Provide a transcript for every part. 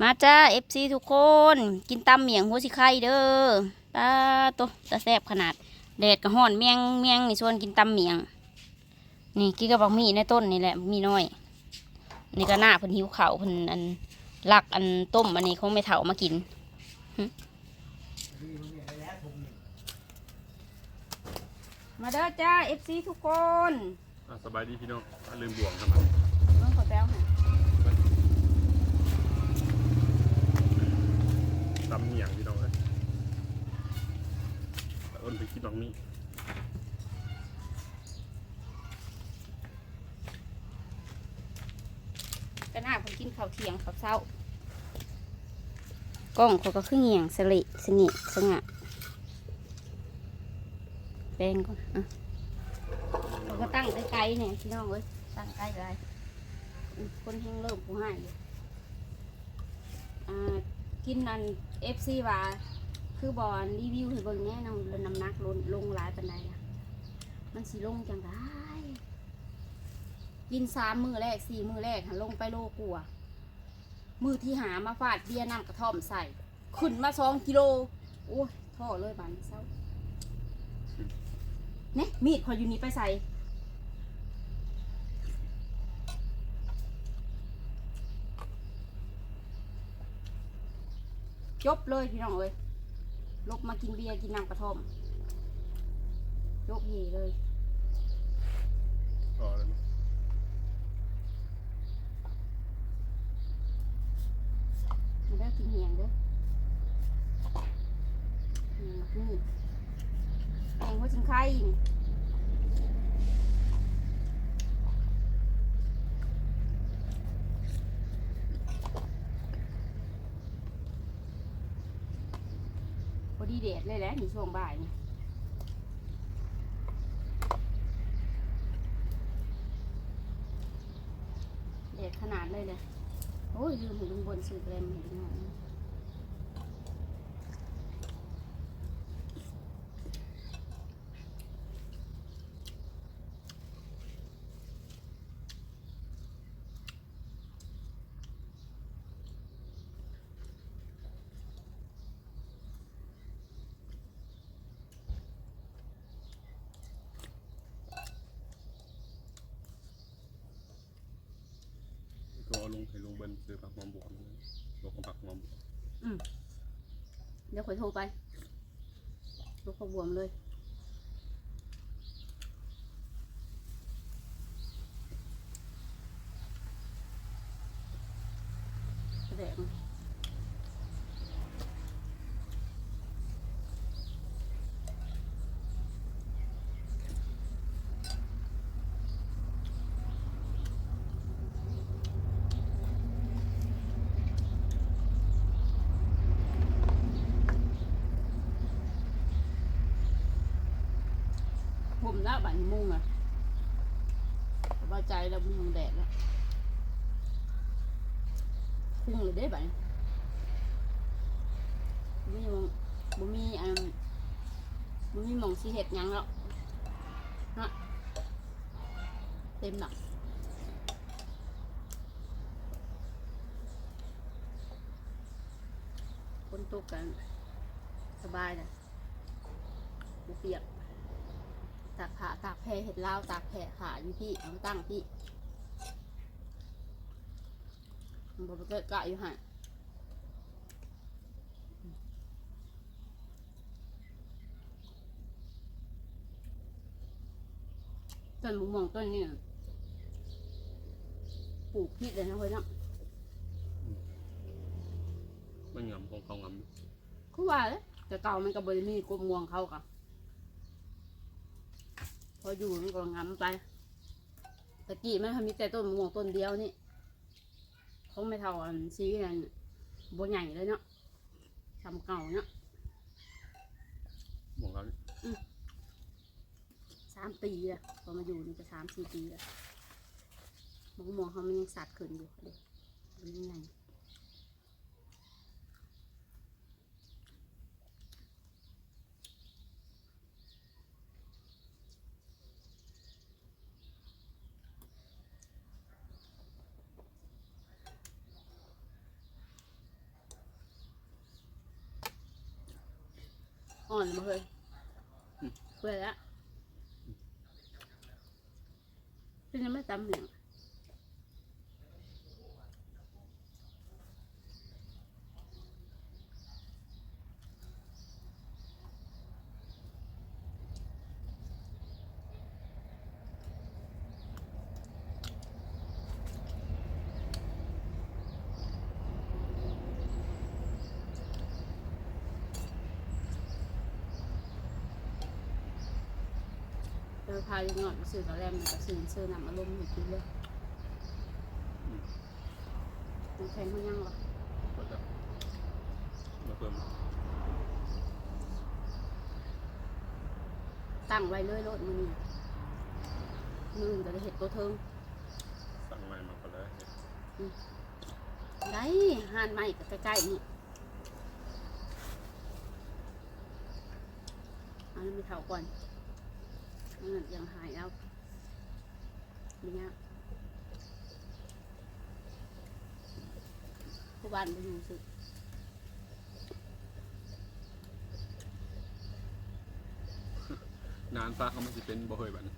มาจ้าเอฟซีทุกคน กินตำเมียงหัวสิไข่เด้อตาโตตาแซ่บขนาดแดดกระห้อนเมียงเมียงนี่ชวนกินตำเมียง นี่กินกับบักมีในต้นนี่แหละมีน้อยนี่ก็หน้าเพิ่นหิวเขาเพิ่นอันลักอันต้มอันนี้คงไม่เถามากินมาเด้อจ้าเอฟซีทุกคนสบายดีพี่น้องลืมบวงทำไม น้องขอแป้วหน่อย ตำเหนียงพี่น้องเลยอ้นไปคิดตรงนี้ก็หน้าเพิ่นกินข้าวเที่ยงข้าวเช้ากล้องเขาก็คือเหี่ยงสลิสนิสงะแปลงก่อนอะเขาก็ตั้งไกลๆเนี่ยพี่น้องเอ้ยตั้งใกล้ไรอืมคนแห้งเริ่มผู้ให้อยู่อ่า กินนันเอฟซีว่าคือบอลรีวิวให้เบิ่งแน่นำน้ำหนักลงลงหลายปานใดอะมันสิลงจังได้กินสามมือแรกสี่มือแรกหันลงไปโลกลัวามือที่หามาฟาดเบียร์น้ำกระท่อมใส่ขึ้นมาสองกิโลโอ้ยท่อเลยบานเศร้าเนี่ยมีดพออยู่นี้ไปใส่ จบเลยพี่น้องเอ้ยลบมากินเบียร์กินน้ำกระท่อมยกเฮเลยต่อเลยนะมาเด้อกินเหียงเด้อนี่นี่แองหัวจิงไข่ ดีเด็ดเลยแหละนี่ช่วงบ่ายนี่เด็ดขนาดเลยเลยโอ้ยลืมถุงบนซื้อแกรมเห็นหน่อย งให้ลุงเบิ้ลซื้อผักหอมบวงนะลงกับผักหอมบวงเดี๋ยวขอยโทรไปลูกเขาบวมเลย แสดง แล้วบันมุ่งอะสบายใจแล้วมุ่งแดดแล้วพุ่งเลยได้บันมีบ่มีอันบ่มีหมองสิเห็ดหยังแล้วฮะเต็มหนักคนตกกัน สบายนะบ่เปียก ตากผ้าตากแพรเห็ดลาวตากแพรขาอยู่พี่เอามาตั้งพี่มันบอกเกิดกะอยู่ห่ะต้นหมูหมองต้นนี่น่ะปลูกพิษเลยนะเฮ้ยเนาะไม่งำของเขางคือว่าเลยแต่เก่ามันก็บริมีกลมงวงเขากับ พออยู่มันก็งำไปตะกี้มันมีแต่ต้นมะม่วงต้นเดียวนี่คงไม่เท่าอันซีนั่นบัวใหญ่เลยเนาะทำเก่าเนาะำบวงเขานี่สามปีอะพอมาอยู่นี่ก็สามสี่ปีอะมะม่วงเขามันยังสัดขึ้นอยู่เด็กมันยังไง อ่อนมาเลยเพื่อแล้วเป็นยังไม่ตำเหนียง ออพาลูกหน่อยไปซื้อกระแลมกับซื้อซื้อนำอารมณ์ให้กินเลยน้ำแข็งเขายังหรอก็จะมาเพิ่มตั้งไว้เลยรถมือนี่มืออื่นก็ได้เห็ดตัวเทิงสั่งใหม่มาก็แล้วได้หานใหม่ก็ใกล้ๆนี่อันนี้มีเท่าก่อน อันยังหายแล้วเนี้ยผู้บ้านไปอยู่สึกนานฟ้าเขามันจะเป็นบ่เฮยบัดน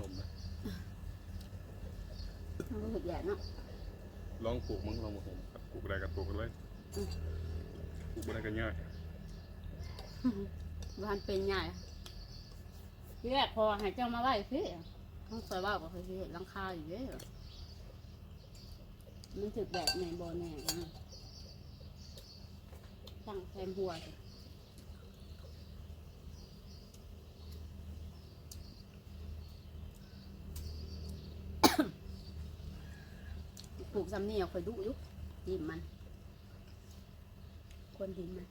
ผมนะมันก็เห็ดแย่เนาะลองปลูกมั้งลองมาผมครับปลูกได้กับปลูกกันเลยปลูกบ่ได้ก็ง่ายบ้านเป็นใหญ่ ที่แรกพอใหายเจ้ามาไล่พี่ต้องใส่ว่าก็เคยเห็นหลังคาอยู่เยอะมันถึกแบบในบ่อแน่นะตั้งแทนหัวปลูกซ้ำนี่เอาคอยดุยุกดินมันคนดินมัน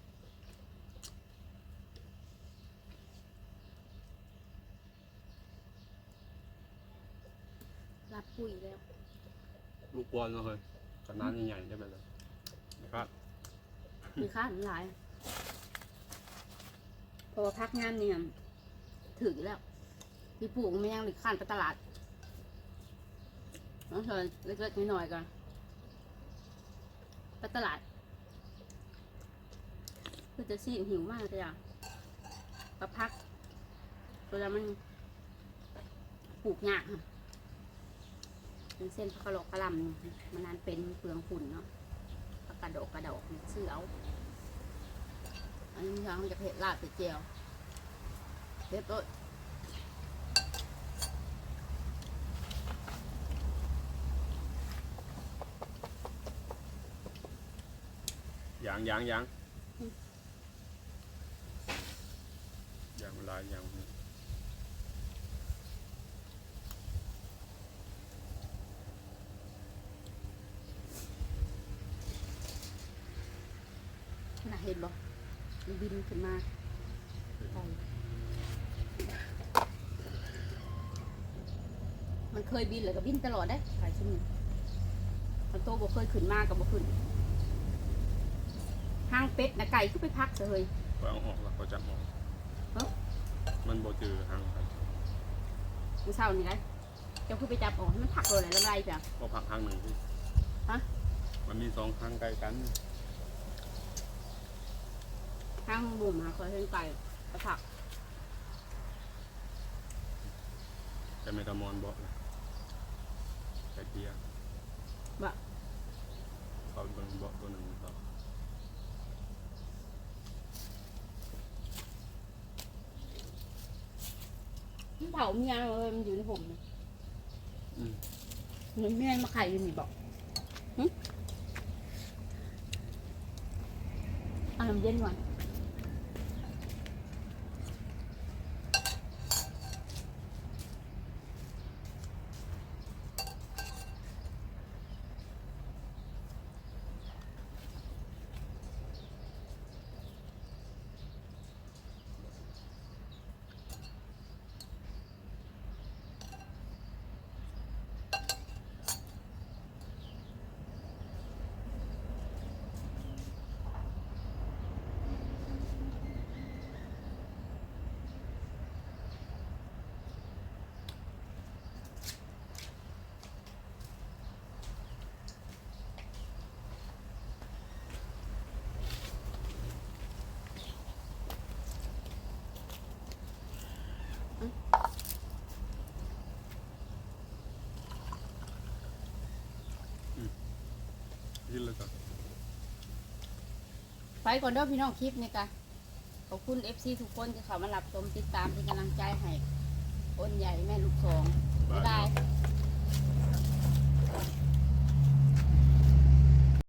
ปุ๋ยแล้ว ลูกบอลเนาะเฮ้ยขนาดใหญ่ๆได้ไปเลยนะครับ มีค่ามันหลาย เพราะว่าพักงานเนี่ยถึงแล้วพี่ปลูกไม่ยังหรือข้านไปตลาด น้องเธอเล็กๆน้อยๆก่อนไปตลาดเพื่อจะซีนหิวมากเลยอะก็พักเวลามันปลูกยากอะ เป็นเส้นพักกะโหลกกระหลำมันนานเป็นเปลืองฝุ่นเนาะกระโดกกระโดกเสือเอาอันนี้ทางจะเผ็ดลาดเป็ดเจียวเผ็ดโอ๊ยยางยางยางยางมันหลายยางมัน น่า เห็นบ่มันบินขึ้นมาไปมันเคยบินเลยก็บินตลอดได้หลายชั่วโมงมันโตบ่เคยขึ้นมากับบ่ขึ้นห้างเป็ดนะไก่ขึ้นไปพักเลยก็เอาออกแล้วก็จับออกเอ้ามันบ่เจอหางครับมื้อเช้านี่ไงเจ้าขึ้นไปจับออกให้มันผักเลยแล้วไรจ้ะก็ผักหางหนึ่งที่ฮะมันมีสองหางใกล้กัน ห้างบุ่มหาเคยเห็นไก่ไปผักแต่ไม่ตามอนบอกนะไก่เตี้ยบะเขาเป็นบอกตัวหนึ่งต่อมันเผาเมียเลยมันอยู่ในผมเนี่ยอืมเหมือนแม่มาไข่อยู่นี่บอกหึเอาน้ำเย็นก่อน กินแลยจ้ะไปก่อนเด้อพี่น้องคลิปนี่กะขอบคุณ FC ทุกคนที่เข้ามารับชมติดตามเป็นกำลังใจให้อ้นใหญ่แม่ลูกสองบ๊ายบาย